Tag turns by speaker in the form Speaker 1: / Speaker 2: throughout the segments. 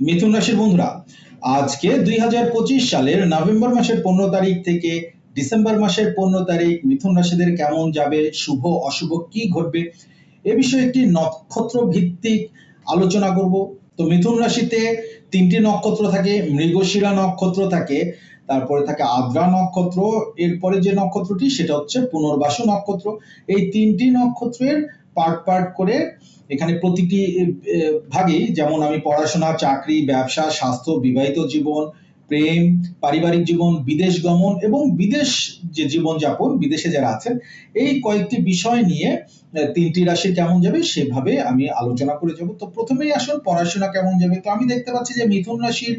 Speaker 1: মিথুন রাশির বন্ধুরা, আজকে দুই সালের নভেম্বর মাসের পনেরো তারিখ থেকে ডিসেম্বর মাসের পনেরো তারিখ মিথুন রাশিদের কেমন যাবে, শুভ, অশুভ, কি ঘটবে, এ বিষয়ে একটি নক্ষত্র ভিত্তিক আলোচনা করব। তো মিথুন রাশিতে তিনটি নক্ষত্র থাকে, মৃগশিরা নক্ষত্র থাকে, তারপরে থাকে আদ্রা নক্ষত্র, এরপরে যে নক্ষত্রটি সেটা হচ্ছে পুনর্বাসু নক্ষত্র। এই তিনটি নক্ষত্রের পার্ট পার্ট করে এখানে প্রতিটি ভাগেই যেমন আমি পড়াশোনা, চাকরি, ব্যবসা, স্বাস্থ্য, বিবাহিত জীবন, প্রেম, পারিবারিক জীবন, বিদেশ গমন এবং বিদেশ যে জীবনযাপন, বিদেশে যারা আছেন, এই কয়েকটি বিষয় নিয়ে তিনটি রাশি কেমন যাবে সেভাবে আমি আলোচনা করে যাব। তো প্রথমেই আসুন পড়াশোনা কেমন যাবে? তো আমি দেখতে পাচ্ছি যে মিথুন রাশির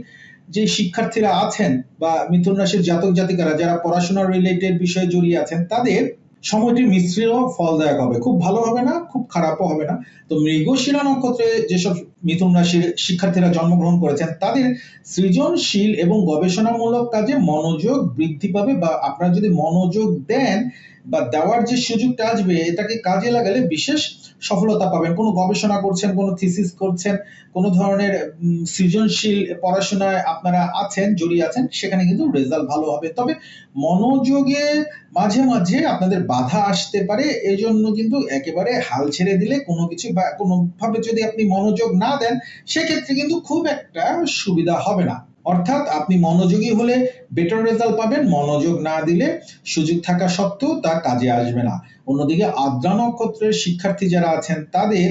Speaker 1: যে শিক্ষার্থীরা আছেন বা মিথুন রাশির জাতক জাতিকারা যারা পড়াশোনা রিলেটেড বিষয়ে জড়িয়ে আছেন, তাদের সময়টি মিশ্র ফলদায়ক হবে। খুব ভালো হবে না, খুব খারাপও হবে না। তো মৃগশিরা নক্ষত্রে যেসব মিথুন রাশির শিক্ষার্থীরা জন্মগ্রহণ করেছেন। তাদের সৃজনশীল এবং গবেষণামূলক কাজে মনোযোগ বৃদ্ধি পাবে বা আপনারা যদি মনোযোগ দেন বা দেওয়ার যে সুযোগটা আসবে, এটাকে কাজে লাগালে বিশেষ সফলতা পাবেন। কোনো গবেষণা করছেন, কোনো থিসিস করছেন, কোনো ধরনের সৃজনশীল পড়াশোনায় আপনারা আছেন, জড়িয়ে আছেন, সেখানে কিন্তু রেজাল্ট ভালো হবে। তবে মনোযোগে মাঝে মাঝে আপনাদের বাধা আসতে পারে। এই জন্য কিন্তু একেবারে হাল ছেড়ে দিলে কোনো কিছু বা কোনোভাবে যদি আপনি মনোযোগ না দেন, সেক্ষেত্রে কিন্তু খুব একটা সুবিধা হবে না। অর্থাৎ আপনি মনোযোগী হলে বেটার রেজাল্ট পাবেন, মনোযোগ না দিলে সুযোগ থাকা সত্ত্বেও তা কাজে আসবে না। অন্যদিকে আদ্রা নক্ষত্রের শিক্ষার্থী যারা আছেন, তাদের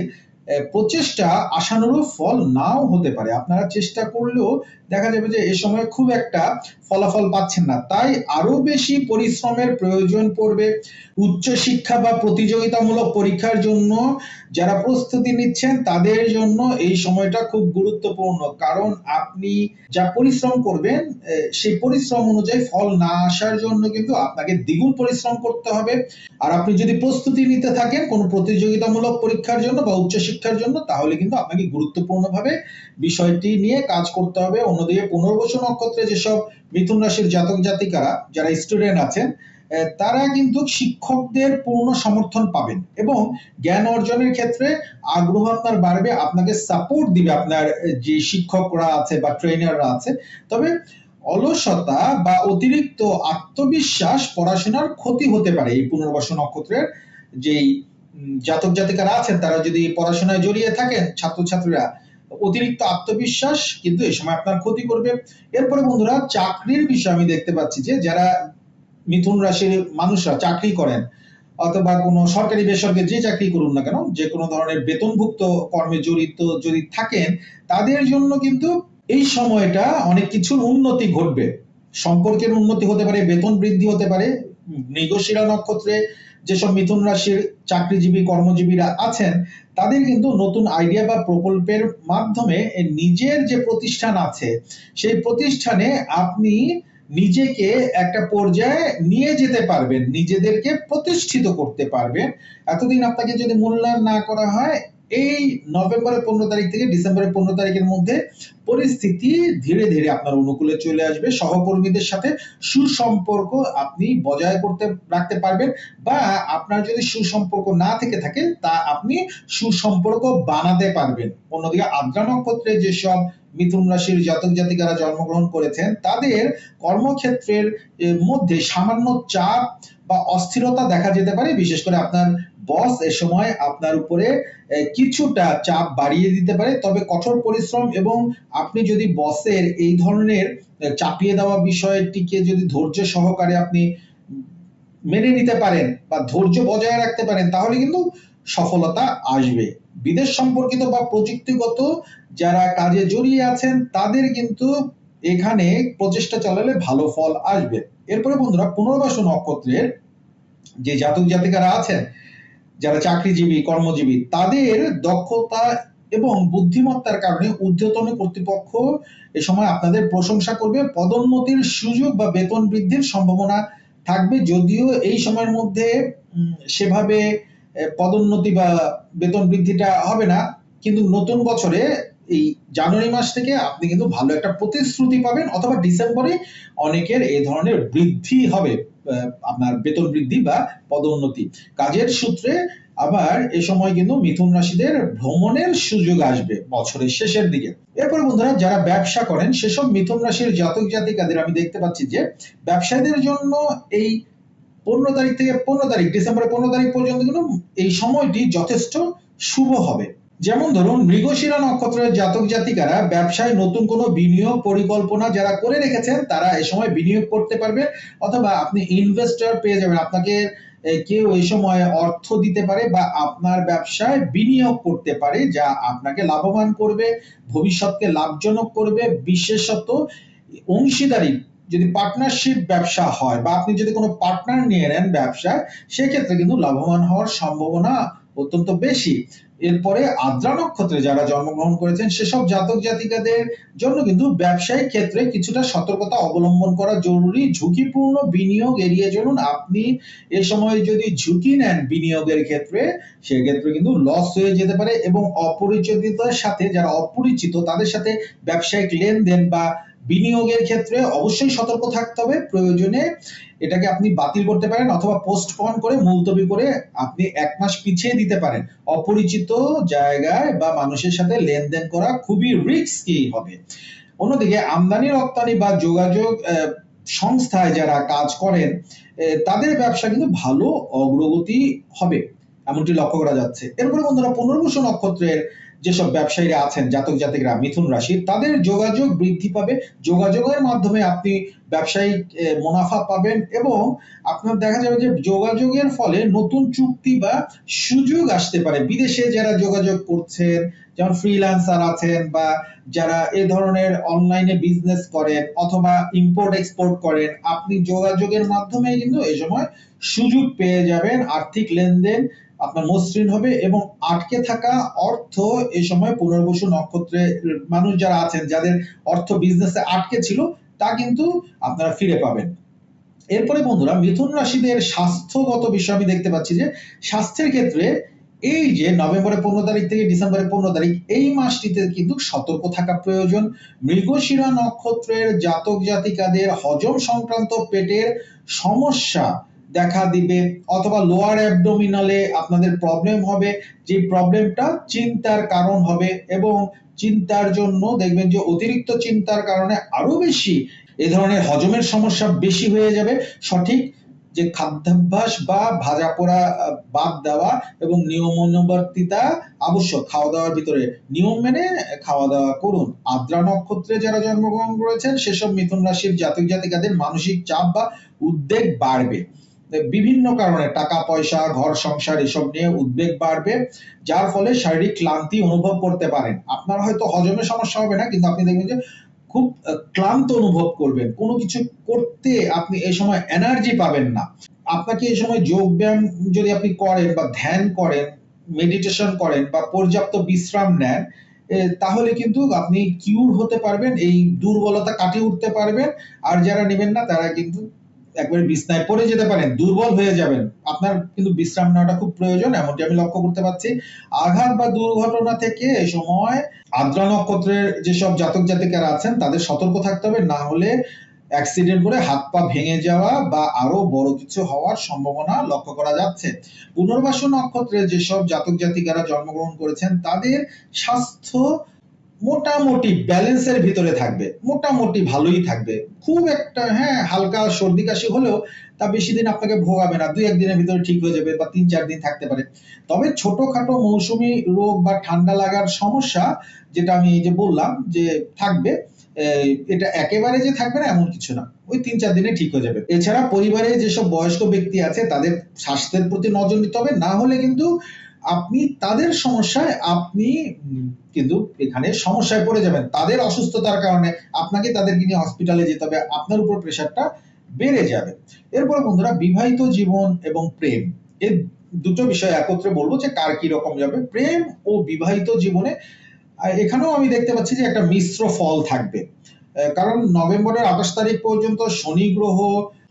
Speaker 1: প্রচেষ্টা আশানুরূপ ফল নাও হতে পারে। আপনারা চেষ্টা করলেও দেখা যাবে যে এ সময় খুব একটা ফলাফল পাচ্ছেন না। তাই আরও বেশি পরিশ্রমের প্রয়োজন পড়বে। উচ্চ শিক্ষা বা প্রতিযোগিতামূলক পরীক্ষার জন্য যারা প্রস্তুতি নিচ্ছেন, তাদের জন্য এই সময়টা খুব গুরুত্বপূর্ণ। কারণ আপনি যা পরিশ্রম করবেন সেই পরিশ্রম অনুযায়ী ফল না আসার জন্য কিন্তু আপনাকে দ্বিগুণ পরিশ্রম করতে হবে। আর আপনি যদি প্রস্তুতি নিতে থাকেন কোনো প্রতিযোগিতামূলক পরীক্ষার জন্য বা উচ্চশিক্ষার জন্য, তাহলে কিন্তু আপনাকে গুরুত্বপূর্ণভাবে বিষয়টি নিয়ে কাজ করতে হবে। অন্যদিকে পুনর্বসু নক্ষত্রে যেসব মিথুন রাশির জাতক জাতিকারা যারা স্টুডেন্ট আছেন তারা কিন্তু শিক্ষকদের পূর্ণ সমর্থন পাবেন এবং জ্ঞান অর্জনের ক্ষেত্রে আগ্রহ আপনার বাড়বে, আপনাকে সাপোর্ট দিবে আপনার যে শিক্ষকরা আছে বা ট্রেনাররা আছে। তবে অলসতা বা অতিরিক্ত আত্মবিশ্বাস পড়াশোনার ক্ষতি হতে পারে এই পুনর্বাসু নক্ষত্রের। যেই জাতক জাতিকারা আছেন, তারা যদি পড়াশোনায় জড়িয়ে থাকেন ছাত্রছাত্রীরা, অতিরিক্ত আত্মবিশ্বাস কিন্তু এই সময় আপনার ক্ষতি করবে। এরপরে বন্ধুরা, চাকরির বিষয়ে আমি দেখতে পাচ্ছি যে যারা মিথুন রাশির মানুষরা চাকরি করেন, অথবা কোনো সরকারি বেসরকারি যে চাকরি করুন না কেন, যে কোনো ধরনের বেতনভুক্ত কর্মে জড়িত যদি থাকেন, তাদের জন্য কিন্তু এই সময়টা অনেক কিছুর উন্নতি ঘটবে। সম্পর্কের উন্নতি হতে পারে, বেতন বৃদ্ধি হতে পারে মৃগশিরা নক্ষত্রে যেসব মিথুন রাশির চাকরিজীবী, কর্মজীবীরা আছেন, তাদের কিন্তু নতুন আইডিয়া বা প্রকল্পের মাধ্যমে নিজের যে প্রতিষ্ঠান আছে, সেই প্রতিষ্ঠানে আপনি নিজেকে একটা পর্যায়ে নিয়ে যেতে পারবেন, নিজেদেরকে প্রতিষ্ঠিত করতে পারবেন। এতদিন আপনাকে যদি মূল্যায়ন না করা হয়, এই নভেম্বরের পনেরো তারিখ থেকে ডিসেম্বরের পনেরো তারিখের মধ্যে পরিস্থিতি ধীরে ধীরে আপনার অনুকূলে চলে আসবে। সহকর্মীদের সাথে সুসম্পর্ক আপনি বজায় করতে, রাখতে পারবেন বা আপনার যদি সুসম্পর্ক না থেকে থাকে, তা আপনি সুসম্পর্ক বানাতে পারবেন। অন্যদিকে আদ্রা নক্ষত্রে যেসব মিথুন রাশির জাতক জাতিকারা জন্মগ্রহণ করেছেন, তাদের কর্মক্ষেত্রের মধ্যে সামান্য চাপ বা অস্থিরতা দেখা যেতে পারে। বিশেষ করে আপনার বস এ সময় আপনার উপরে কিছুটা চাপ বাড়িয়ে দিতে পারে। তবে কঠোর পরিশ্রম এবং আপনি যদি বসের এই ধরনের চাপিয়ে দেওয়া বিষয়টিকে যদি ধৈর্য সহকারে আপনি মেনে নিতে পারেন বা ধৈর্য বজায় রাখতে পারেন, তাহলে কিন্তু সফলতা আসবে। বিদেশ সম্পর্কিত বা প্রযুক্তিগত যারা কাজে জড়িয়ে আছেন, তাদের কিন্তু এখানে প্রচেষ্টা চালালে ভালো ফল আসবে। এরপরে বন্ধুরা পুনর্বাসু নক্ষত্রের যে জাতক জাতিকারা আছেন, যারা চাকরিজীবী, কর্মজীবী, তাদের দক্ষতা এবং বুদ্ধিমত্তার কারণে ঊর্ধ্বতন কর্তৃপক্ষ এ সময় আপনাদের প্রশংসা করবে। পদোন্নতির সুযোগ বা বেতন বৃদ্ধির সম্ভাবনা থাকবে, যদিও এই সময়ের মধ্যে সেভাবে পদোন্নতি বা বেতন বৃদ্ধিটা হবে না। কিন্তু নতুন বছরে এই জানুয়ারি মাস থেকে আপনি কিন্তু ভালো একটা প্রতিশ্রুতি পাবেন, অথবা ডিসেম্বরে অনেকের এই ধরনের বৃদ্ধি হবে আপনার বেতন বৃদ্ধি বা পদোন্নতি। কাজের সূত্রে আবার এ সময় কিন্তু মিথুন রাশিদের ভ্রমণের সুযোগ আসবে বছরের শেষের দিকে। এরপরে বন্ধুরা, যারা ব্যবসা করেন, সেসব মিথুন রাশির জাতক জাতিকাদের আমি দেখতে পাচ্ছি যে ব্যবসায়ীদের জন্য এই পনেরো তারিখ থেকে পনেরো তারিখ, ডিসেম্বরের পনেরো তারিখ পর্যন্ত কিন্তু এই সময়টি যথেষ্ট শুভ হবে। যেমন ধরুন মৃগশিরা নক্ষত্রের জাতক জাতিকারা ব্যবসায় নতুন কোনো বিনিয়োগ পরিকল্পনা যারা করে রেখেছেন, তারা এই সময় বিনিয়োগ করতে পারবেন অথবা আপনি ইনভেস্টর পেয়ে যাবেন। আপনাকে কেউ এই সময় অর্থ দিতে পারে বা আপনার ব্যবসায় বিনিয়োগ করতে পারে, যা আপনাকে লাভবান করবে, ভবিষ্যৎকে লাভজনক করবে। বিশেষত অংশীদারি যদি পার্টনারশিপ ব্যবসা হয় বা আপনি যদি কোনো পার্টনার নিয়ে নেন ব্যবসায়, সেক্ষেত্রে কিন্তু লাভবান হওয়ার সম্ভাবনা অত্যন্ত বেশি। এরপরে আদ্রা নক্ষত্রে যারা জন্মগ্রহণ করেছেন, সেসব জাতক জাতিকাদের জন্য কিন্তু ব্যবসায়িক ক্ষেত্রে কিছুটা সতর্কতা অবলম্বন করা জরুরি। ঝুঁকিপূর্ণ বিনিয়োগ এড়িয়ে চলুন। আপনি এ সময় যদি ঝুঁকি নেন বিনিয়োগের ক্ষেত্রে, সেক্ষেত্রে কিন্তু লস হয়ে যেতে পারে এবং অপরিচিতদের সাথে, যারা অপরিচিত, তাদের সাথে ব্যবসায়িক লেনদেন বা বিনিয়োগের ক্ষেত্রে অবশ্যই সতর্ক থাকতে হবে। প্রয়োজনে এটাকে আপনি বাতিল করতে পারেন অথবা পোস্টপন করে মুলতবি করে আপনি এক মাস পিছিয়ে দিতে পারেন। অপরিচিত জায়গায় বা মানুষের সাথে লেনদেন করা খুবই রিস্কি হবে। অন্যদিকে আমদানি, রপ্তানি বা যোগাযোগ সংস্থায় যারা কাজ করেন তাদের ব্যবসা কিন্তু ভালো অগ্রগতি হবে। এমনটি লক্ষ্য করা যাচ্ছে। এরপরে বন্ধুরা পুনর্বসু নক্ষত্রের যেসব ব্যবসায়ীরা আছেন, জাতক জাতিকরা, মিথুন রাশির তাদের যোগাযোগ বৃদ্ধি পাবে। যোগাযোগের মাধ্যমে আপনি ব্যবসায়িক মুনাফা পাবেন এবং আপনার দেখা যাবে যে যোগাযোগের ফলে নতুন চুক্তি বা সুযোগ আসতে পারে। বিদেশে যারা যোগাযোগ করছেন, যেমন ফ্রিল্যান্সার আছেন বা যারা এ ধরনের অনলাইনে বিজনেস করেন অথবা ইম্পোর্ট এক্সপোর্ট করেন, আপনি যোগাযোগের মাধ্যমে কিন্তু এই সময় সুযোগ পেয়ে যাবেন। আর্থিক লেনদেন আপনার মসৃণ হবে এবং আটকে থাকা অর্থ এই সময় পুনর্বসু নক্ষত্রে মানুষ যারা আছেন, যাদের অর্থ বিজনেসে আটকে ছিল, তা কিন্তু আপনারা ফিরে পাবেন। এরপরে বন্ধুরা, মিথুন রাশিদের স্বাস্থ্যগত বিষয় আমি দেখতে পাচ্ছি যে, স্বাস্থ্যের ক্ষেত্রে এই যে নভেম্বরের পনেরো তারিখ থেকে ডিসেম্বরের পনেরো তারিখ, এই মাসটিতে কিন্তু সতর্ক থাকা প্রয়োজন। মৃগশিরা নক্ষত্রের জাতক জাতিকাদের হজম সংক্রান্ত পেটের সমস্যা দেখা দিবে, অথবা লোয়ার অ্যাবডোমিনালে আপনাদের প্রবলেম হবে, যে প্রবলেমটা চিন্তার কারণ হবে এবং চিন্তার জন্য দেখবেন যে অতিরিক্ত চিন্তার কারণে আরও বেশি এ ধরনের হজমের সমস্যা বেশি হয়ে যাবে। সঠিক যে খাদ্যাভ্যাস বা ভাজা পোড়া বাদ দেওয়া এবং নিয়মানুবর্তিতা আবশ্যক। খাওয়া দাওয়ার ভিতরে নিয়ম মেনে খাওয়া দাওয়া করুন। আদ্রা নক্ষত্রে যারা জন্মগ্রহণ করেছেন, সেসব মিথুন রাশির জাতক জাতিকাদের মানসিক চাপ বা উদ্বেগ বাড়বে। বিভিন্ন কারণে টাকা, পয়সা, ঘর, সংসার এসব নিয়ে উদ্বেগ বাড়বে, যার ফলে শারীরিক ক্লান্তি অনুভব করতে পারেন। আপনার হয়তো হজমের সমস্যা হবে না, কিন্তু আপনি দেখবেন যে খুব ক্লান্ত অনুভব করবেন। কোনো কিছু করতে আপনি এই সময় এনার্জি পাবেন না। আপনাকে এই সময় যোগ ব্যায়াম যদি আপনি করেন বা ধ্যান করেন মেডিটেশন করেন বা পর্যাপ্ত বিশ্রাম নেন তাহলে কিন্তু আপনি কিউর হতে পারবেন, এই দুর্বলতা কাটিয়ে উঠতে পারবেন। আর যারা নেবেন না, তারা কিন্তু একবারে বিছনায় পড়ে যেতে পারেন, দুর্বল হয়ে যাবেন। আপনার কিন্তু বিশ্রাম নেওয়াটা খুব প্রয়োজন, এমনটি আমি লক্ষ্য করতে পারছি। আঘাত বা দুর্ঘটনা থেকে এই সময় আদ্রা নক্ষত্রের যেসব জাতক জাতিকারা আছেন, তাদের সতর্ক থাকতে হবে, না হলে অ্যাক্সিডেন্ট করে হাত পা ভেঙে যাওয়া বা আরও বড় কিছু হওয়ার সম্ভাবনা লক্ষ্য করা যাচ্ছে। পুনর্বাসন নক্ষত্রে যেসব জাতক জাতিকারা জন্মগ্রহণ করেছেন, তাদের স্বাস্থ্য মোটামুটি ব্যালেন্সের ভিতরে থাকবে, মোটামুটি ভালোই থাকবে। খুব একটা হ্যাঁ হালকা সর্দি কাশি হলেও তা বেশি দিন আপনাকে ভোগাবে না। দুই একদিনের ভিতরে ঠিক হয়ে যাবে বা তিন চার দিন থাকতে পারে। তবে ছোটখাটো মৌসুমি রোগ বা ঠান্ডা লাগার সমস্যা যেটা আমি এই যে বললাম যে থাকবে এটা একেবারে যে থাকবে না এমন কিছু না। ওই তিন চার দিনে ঠিক হয়ে যাবে। এছাড়া পরিবারে যেসব বয়স্ক ব্যক্তি আছে, তাদের স্বাস্থ্যের প্রতি নজর দিতে হবে। না হলে কিন্তু আপনি তাদের সমস্যায়, আপনি কিন্তু এখানে সমস্যায় পড়ে যাবেন। তাদের অসুস্থতার কারণে আপনাকে তাদেরকে নিয়ে হসপিটালে যেতে হবে, আপনার উপর প্রেশারটা বেড়ে যাবে। এরপর বন্ধুরা, বিবাহিত জীবন এবং প্রেম এই দুটো বিষয় একত্রে বলব যে কার কি রকম যাবে। প্রেম ও বিবাহিত জীবনে এখানেও আমি দেখতে পাচ্ছি যে একটা মিশ্র ফল থাকবে। কারণ নভেম্বরের আঠাশ তারিখ পর্যন্ত শনি গ্রহ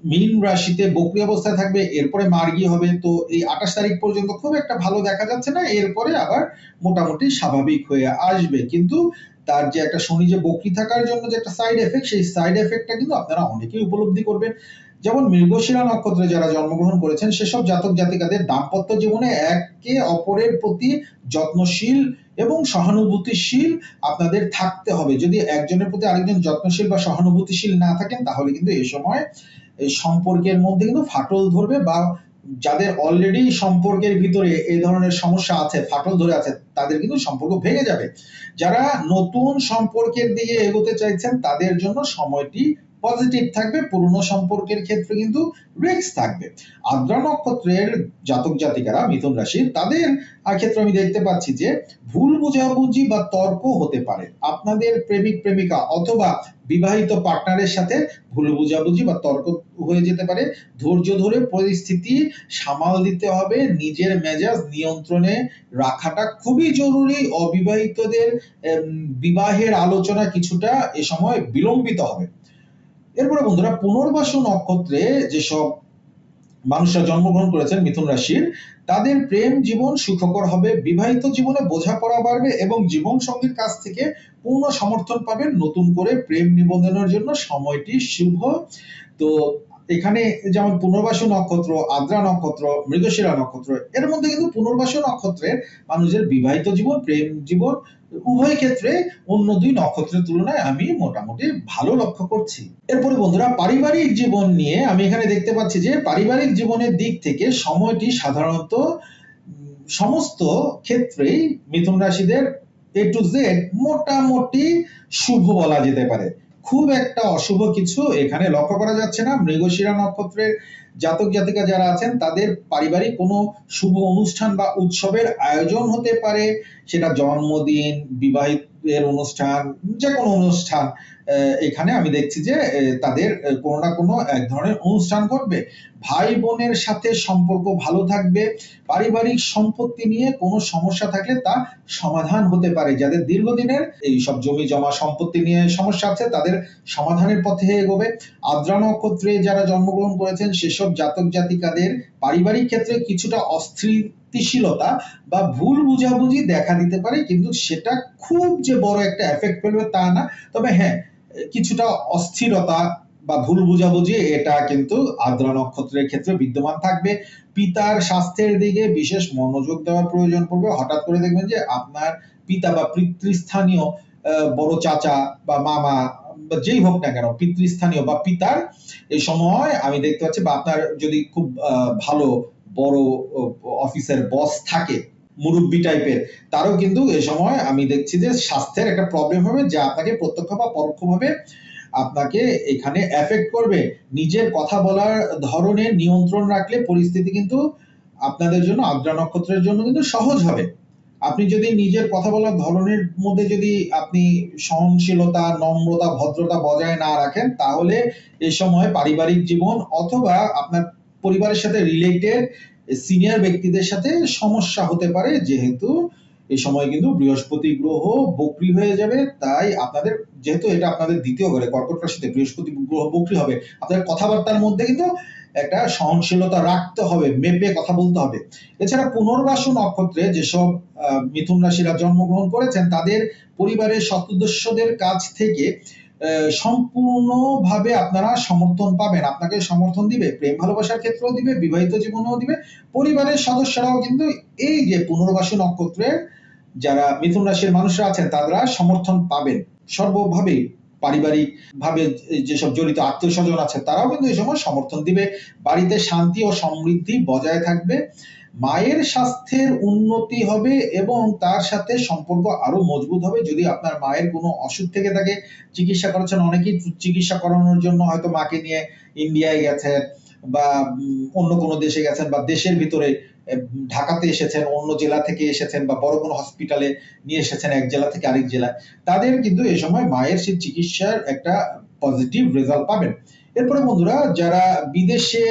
Speaker 1: মীন রাশিতে বক্রি অবস্থায় থাকবে, এরপরে মার্গী হবে। তো এই আঠাশ তারিখ পর্যন্ত খুব একটা ভালো দেখা যাচ্ছে না, এরপরে আবার মোটামুটি স্বাভাবিক হয়ে আসবে। কিন্তু তার যে একটা শনি যে বক্রি থাকার জন্য যে একটা সাইড এফেক্ট সেই সাইড এফেক্টটা কিন্তু আপনারা অনেকেই উপলব্ধি করবেন। যেমন মৃগশিরা নক্ষত্রে যারা জন্মগ্রহণ করেছেন, সেসব জাতক জাতিকাদের দাম্পত্য জীবনে একে অপরের প্রতি যত্নশীল এবং সহানুভূতিশীল আপনাদের থাকতে হবে। যদি একজনের প্রতি আরেকজন যত্নশীল বা সহানুভূতিশীল না থাকেন, তাহলে কিন্তু এই সময় এই সম্পর্কের মধ্যে কিন্তু ফাটল ধরবে বা যাদের অলরেডি সম্পর্কের ভিতরে এই ধরনের সমস্যা আছে, ফাটল ধরে আছে, তাদের কিন্তু সম্পর্ক ভেঙে যাবে। যারা নতুন সম্পর্কের দিকে এগোতে চাইছেন, তাদের জন্য সময়টি পজিটিভ থাকবে, পুরনো সম্পর্কের ক্ষেত্রে কিন্তু রিস্ক থাকবে। আদ্রা নক্ষত্রের জাতক জাতিকারা, মিথুন রাশির তাদের ক্ষেত্রে আমি দেখতে পাচ্ছি যে ভুল বোঝাবুঝি বা তর্ক হতে পারে। আপনাদের প্রেমিক, প্রেমিকা অথবা বিবাহিত পার্টনারের সাথে ভুল বোঝাবুঝি বা তর্ক হয়ে যেতে পারে। ধৈর্য ধরে পরিস্থিতি সামাল দিতে হবে। নিজের মেজাজ নিয়ন্ত্রণে রাখাটা খুবই জরুরি। অবিবাহিতদের বিবাহের আলোচনা কিছুটা এ সময় বিলম্বিত হবে। এরপরে বন্ধুরা পুনর্বাসু নক্ষত্রে যেসব মানুষরা জন্মগ্রহণ করেছেন মিথুন রাশির, তাদের প্রেম জীবন সুখকর হবে, বিবাহিত জীবনে বোঝাপড়া বাড়বে এবং জীবন সঙ্গীর কাছ থেকে পূর্ণ সমর্থন পাবেন নতুন করে প্রেম নিবন্ধনের জন্য। সময়টি শুভ। তো এখানে যেমন পুনর্বাসু নক্ষত্র, আদ্রা নক্ষত্র, মৃগশিরা নক্ষত্র, এর মধ্যে কিন্তু পুনর্বাসু নক্ষত্রের মানুষের বিবাহিত জীবন, প্রেম জীবন, উভয় ক্ষেত্রে অন্য দুই নক্ষত্রের তুলনায় আমি মোটামুটি ভালো লক্ষ্য করছি। এরপরে বন্ধুরা, পারিবারিক জীবন নিয়ে আমি এখানে দেখতে পাচ্ছি যে পারিবারিক জীবনের দিক থেকে সময়টি সাধারণত সমস্ত ক্ষেত্রেই মিথুন রাশিদের এ টু জেড মোটামুটি শুভ বলা যেতে পারে। খুব একটা অশুভ কিছু এখানে লক্ষ্য করা যাচ্ছে না। মৃগশিরা নক্ষত্রের জাতক জাতিকা যারা আছেন, তাদের পারিবারিক কোনো শুভ অনুষ্ঠান বা উৎসবের আয়োজন হতে পারে। সেটা জন্মদিন বিবাহের অনুষ্ঠান, যে কোনো অনুষ্ঠান এখানে আমি দেখছি যে তাদের কোনো না কোনো এক ধরনের অনুষ্ঠান ঘটবে। ভাই বোনের সাথে সম্পর্ক ভালো থাকবে, পারিবারিক সম্পত্তি নিয়ে কোনো সমস্যা থাকলে তা সমাধান হতে পারে। যাদের দীর্ঘদিনের এই সব জমি জমা সম্পত্তি নিয়ে সমস্যা আছে, তাদের সমাধানের পথে এগোবে। আদ্রা নক্ষত্রে যারা জন্মগ্রহণ করেছেন, সেসব জাতক জাতিকাদের পারিবারিক ক্ষেত্রে কিছুটা অস্থিতিশীলতা বা ভুল বুঝাবুঝি দেখা দিতে পারে, কিন্তু সেটা খুব যে বড় একটা এফেক্ট ফেলবে তা না। তবে হ্যাঁ কিছুটা অস্থিরতা বা ভুল বুঝাবুঝি, এটা কিন্তু আদ্রা নক্ষত্রের ক্ষেত্রে বিদ্যমান থাকবে। পিতার স্বাস্থ্যের দিকে বিশেষ মনোযোগ দেওয়ার প্রয়োজন পড়বে। হঠাৎ করে দেখবেন যে আপনার পিতা বা পিতৃস্থানীয় বড় চাচা বা মামা বা যেই হোক না কেন, পিতৃস্থানীয় বা পিতার এই সময় আমি দেখতে পাচ্ছি বা আপনার যদি খুব ভালো বড় অফিসের বস থাকে মুরব্বী টাইপের তারও কিন্তু এই সময় আমি দেখছি যে স্বাস্থ্যের একটা প্রবলেম হবে যা আপনাকে প্রত্যক্ষ বা পরোক্ষভাবে আপনাকে এখানে এফেক্ট করবে। নিজের কথা বলার ধরনের নিয়ন্ত্রণ রাখলে পরিস্থিতি কিন্তু আপনাদের জন্য, আদ্রা নক্ষত্রের জন্য কিন্তু সহজ হবে। আপনি যদি নিজের কথা বলার ধরনের মধ্যে যদি আপনি সহনশীলতা, নম্রতা, ভদ্রতা বজায় না রাখেন, তাহলে এই সময় পারিবারিক জীবন অথবা আপনার পরিবারের সাথে রিলেটেড সিনিয়র ব্যক্তিদের সাথে সমস্যা হতে পারে, যেহেতু এই সময় কিন্তু বৃহস্পতি গ্রহ বক্রি হয়ে যাবে, তাই আপনাদের, যেহেতু এটা আপনাদের দ্বিতীয় ঘরে, কর্কট রাশিতে বৃহস্পতি গ্রহ বক্রি হবে, আপনাদের কথাবার্তার মধ্যে কিন্তু একটা সহনশীলতা রাখতে হবে, মেপে কথা বলতে হবে। এছাড়া পুনর্বাসু নক্ষত্রে যেসব মিথুন রাশিরা জন্মগ্রহণ করেছেন, তাদের পরিবারের সদস্যদের কাছ থেকে সম্পূর্ণভাবে আপনারা সমর্থন পাবেন। আপনাকে সমর্থন দিবে, প্রেম ভালোবাসার ক্ষেত্রেও দিবে, বিবাহিত জীবনেও দিবে। পরিবারের সদস্যরাও কিন্তু এই যে পুনর্বাসী নক্ষত্রের যারা মিথুন রাশির মানুষরা আছেন, তারা সমর্থন পাবেন। সর্বভাবে পারিবারিক ভাবে যেসব জড়িত আত্মীয় স্বজন আছে তারাও কিন্তু এই সময় সমর্থন দিবে। বাড়িতে শান্তি ও সমৃদ্ধি বজায় থাকবে। মায়ের স্বাস্থ্যের উন্নতি হবে এবং তার সাথে সম্পর্ক আরও মজবুত হবে। যদি আপনার মায়ের কোনো অসুখ থেকে থাকে চিকিৎসা করেছেন অনেকেই চিকিৎসা করানোর জন্য হয়তো মাকে নিয়ে ইন্ডিয়ায় গেছেন বা অন্য কোনো দেশে গেছেন বা দেশের ভিতরে ঢাকাতে এসেছেন, অন্য জেলা থেকে এসেছেন বা বড় কোনো হসপিটালে নিয়ে এসেছেন এক জেলা থেকে আরেক জেলায়, তাদের কিন্তু এই সময় মায়ের সেই চিকিৎসার একটা পজিটিভ রেজাল্ট পাবেন। এরপরে বন্ধুরা, যারা বিদেশে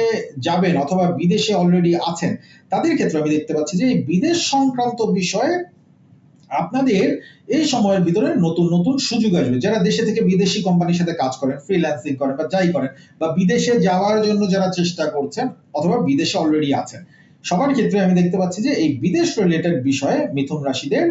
Speaker 1: যাবেন অথবা বিদেশে অলরেডি আছেন, তাদের ক্ষেত্রে আমি দেখতে পাচ্ছি যে বিদেশ সংক্রান্ত বিষয়ে আপনাদের এই সময়ের ভিতরে নতুন নতুন সুযোগ আসবে। যারা দেশে থেকে বিদেশি কোম্পানির সাথে কাজ করেন ফ্রিল্যান্সিং করেন বা যাই করেন, বা বিদেশে যাওয়ার জন্য যারা চেষ্টা করছেন অথবা বিদেশে অলরেডি আছেন, সবার ক্ষেত্রে আমি দেখতে পাচ্ছি যে এই বিদেশ রিলেটেড বিষয়ে মিথুন রাশিদের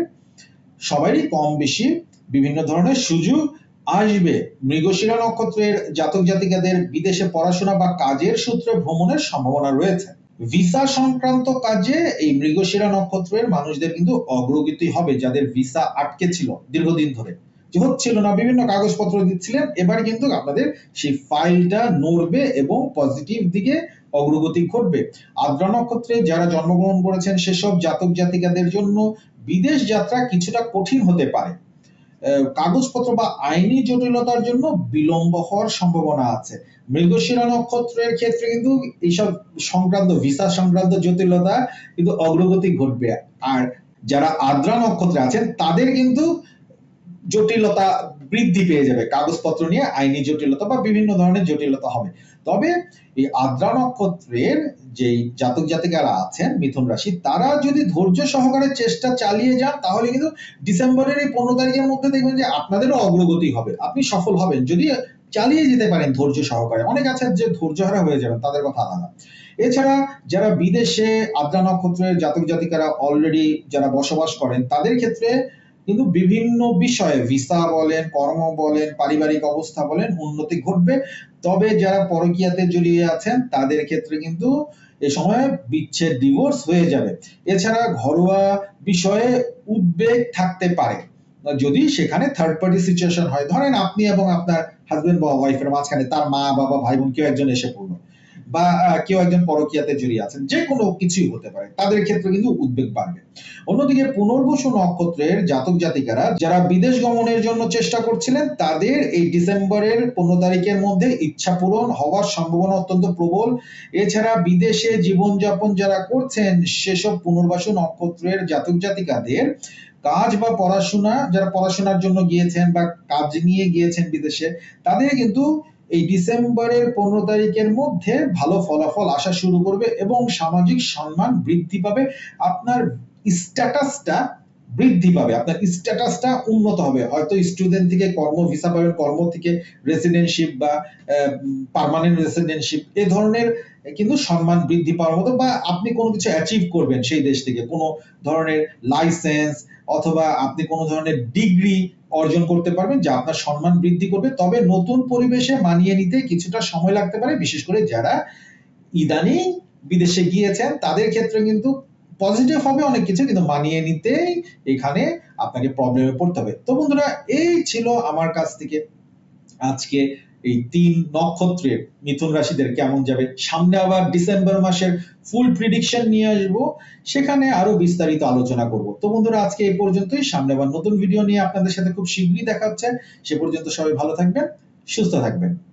Speaker 1: সবারই কম বেশি বিভিন্ন ধরনের সুযোগ আসবে। মৃগশিরা নক্ষত্রের জাতক জাতিকাদের বিদেশে পড়াশোনা বা কাজের সূত্রে ভ্রমণের সম্ভাবনা রয়েছে। ভিসা সংক্রান্ত কাজে এই মৃগশিরা নক্ষত্রের মানুষদের কিন্তু অগ্রগতি হবে, যাদের ভিসা আটকে ছিল দীর্ঘদিন ধরে। যে হচ্ছিল না, বিভিন্ন কাগজপত্র দিচ্ছিলেন, এবার কিন্তু আপনাদের সেই ফাইলটা নড়বে এবং পজিটিভ দিকে অগ্রগতি ঘটবে। আদ্রা নক্ষত্রে যারা জন্মগ্রহণ করেছেন, সেসব জাতক জাতিকাদের জন্য বিদেশ যাত্রা কিছুটা কঠিন হতে পারে। কাগজপত্র বা আইনি জটিলতার জন্য বিলম্ব হওয়ার সম্ভাবনা আছে। মৃগশিরা নক্ষত্রের ক্ষেত্রে কিন্তু এইসব সংক্রান্ত, ভিসা সংক্রান্ত জটিলতা কিন্তু অগ্রগতি ঘটবে। আর যারা আদ্রা নক্ষত্রে আছেন, তাদের কিন্তু জটিলতা বৃদ্ধি পেয়ে যাবে। কাগজপত্র নিয়ে আইনি জটিলতা বা বিভিন্ন ধরনের জটিলতা হবে। তবে এই আদ্রা নক্ষত্রের যেই জাতক জাতিকারা আছেন, মিথুন রাশি, তারা যদি ধৈর্য সহকারে চেষ্টা চালিয়ে যান, তাহলে কিন্তু ডিসেম্বরের এই পনেরো তারিখের মধ্যে দেখবেন যে আপনাদেরও অগ্রগতি হবে। আপনি সফল হবেন। যদি চালিয়ে যেতে পারেন ধৈর্য সহকারে। অনেক আছে যে ধৈর্যহারা হয়ে যাবেন, তাদের কথা আলাদা। এছাড়া যারা বিদেশে আদ্রা নক্ষত্রের জাতক জাতিকারা অলরেডি যারা বসবাস করেন, তাদের ক্ষেত্রে কিন্তু বিভিন্ন বিষয়ে, ভিসা বলেন, কর্ম বলেন, পারিবারিক অবস্থা বলেন, উন্নতি ঘটবে। তবে যারা পরকীয়াতে জড়িয়ে আছেন, তাদের ক্ষেত্রে কিন্তু এ সময় বিচ্ছেদ ডিভোর্স হয়ে যাবে। এছাড়া ঘরোয়া বিষয়ে উদ্বেগ থাকতে পারে। যদি সেখানে থার্ড পার্টি সিচুয়েশন হয়, ধরেন আপনি এবং আপনার হাজবেন্ড বা ওয়াইফের মাঝখানে, তার মা, বাবা, ভাই বোন কেউ একজন এসে পড়ল। বা কেউ একজন পরকীয়াতে জড়িয়ে আছেন যে কোনো কিছুই হতে পারে, তাদের ক্ষেত্রে কিন্তু উদ্বেগ বাড়বে। অন্যদিকে পুনর্বসু নক্ষত্রের জাতক জাতিকারা যারা বিদেশ গমনের জন্য চেষ্টা করছিলেন, তাদের এই ডিসেম্বরের পনেরো তারিখের মধ্যে ইচ্ছা পূরণ হওয়ার সম্ভাবনা অত্যন্ত প্রবল। এছাড়া বিদেশে জীবনযাপন যারা করছেন, সেসব পুনর্বাসু নক্ষত্রের জাতক জাতিকাদের কাজ বা পড়াশোনা, যারা পড়াশোনার জন্য গিয়েছেন বা কাজ নিয়ে গিয়েছেন বিদেশে, তাদের কিন্তু এই ডিসেম্বরের পনেরো তারিখের মধ্যে ভালো ফলাফল আসা শুরু করবে এবং সামাজিক সম্মান বৃদ্ধি পাবে, আপনার স্ট্যাটাসটা বৃদ্ধি পাবে, আপনার স্ট্যাটাসটা উন্নত হবে। হয়তো স্টুডেন্ট থেকে কর্ম ভিসা পাবেন কর্ম থেকে রেসিডেন্টশিপ বা পার্মানেন্ট রেসিডেন্টশিপ এ ধরনের কিন্তু সম্মান বৃদ্ধি পাওয়ার মতো বা আপনি কোনো কিছু অ্যাচিভ করবেন সেই দেশ থেকে। কোনো ধরনের লাইসেন্স অথবা আপনি কোনো ধরনের ডিগ্রি অর্জন করতে পারবেন, যা আপনার সম্মান বৃদ্ধি করবে। তবে নতুন পরিবেশে মানিয়ে নিতে কিছুটা সময় লাগতে পারে, বিশেষ করে যারা ইদানিং বিদেশে গিয়েছেন, তাদের ক্ষেত্রে কিন্তু পজিটিভ হবে অনেক কিছু, কিন্তু মানিয়ে নিতেই এখানে আপনাকে প্রবলেমে পড়তে হবে। তো বন্ধুরা, এই ছিল আমার কাছ থেকে আজকে এই তিন নক্ষত্রের মিথুন রাশিদের কেমন যাবে? সামনে আবার ডিসেম্বর মাসের ফুল প্রিডিকশন নিয়ে আসব। সেখানে আরও বিস্তারিত আলোচনা করব। তো বন্ধুরা, আজকে এই পর্যন্তই। সামনে আবার নতুন ভিডিও নিয়ে আপনাদের সাথে খুব শীঘ্রই দেখা হচ্ছে। সে পর্যন্ত সবাই ভালো থাকবেন, সুস্থ থাকবেন।